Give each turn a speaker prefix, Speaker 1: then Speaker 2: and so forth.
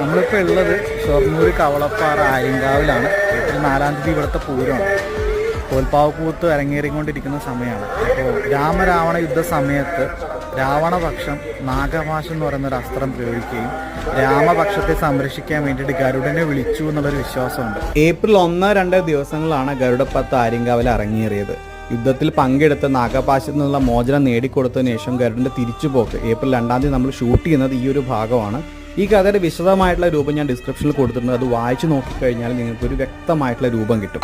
Speaker 1: നമ്മളിപ്പോൾ ഉള്ളത് ഷൊർണൂർ കവളപ്പാറ ആര്യങ്കാവിലാണ്. ഏപ്രിൽ നാലാം തീയതി ഇവിടുത്തെ പൂരമാണ്. തോൽപ്പാവക്കൂത്ത് അരങ്ങേറിക്കൊണ്ടിരിക്കുന്ന സമയമാണ്. അപ്പോൾ രാമരാവണ യുദ്ധ സമയത്ത് രാവണപക്ഷം നാഗപാശം എന്ന് പറയുന്ന ഒരു അസ്ത്രം പ്രയോഗിക്കുകയും രാമപക്ഷത്തെ സംരക്ഷിക്കാൻ വേണ്ടിയിട്ട് ഗരുഡനെ വിളിച്ചു എന്നുള്ളൊരു വിശ്വാസമുണ്ട്. ഏപ്രിൽ ഒന്ന് രണ്ട് ദിവസങ്ങളാണ് ഗരുഡപ്പത്ത് ആര്യങ്കാവിൽ അരങ്ങേറിയത്. യുദ്ധത്തിൽ പങ്കെടുത്ത് നാഗപാശത്തിൽ നിന്നുള്ള മോചനം നേടിക്കൊടുത്തതിനു ശേഷം ഗരുഡന്റെ തിരിച്ചുപോക്ക്. ഏപ്രിൽ രണ്ടാം തീയതി നമ്മൾ ഷൂട്ട് ചെയ്യുന്നത് ഈ ഒരു ഭാഗമാണ്. ഈ കഥയുടെ വിശദമായിട്ടുള്ള രൂപം ഞാൻ ഡിസ്ക്രിപ്ഷനിൽ കൊടുത്തിട്ടുണ്ട്. അത് വായിച്ചു നോക്കിക്കഴിഞ്ഞാൽ നിങ്ങൾക്ക് ഒരു വ്യക്തമായിട്ടുള്ള രൂപം കിട്ടും.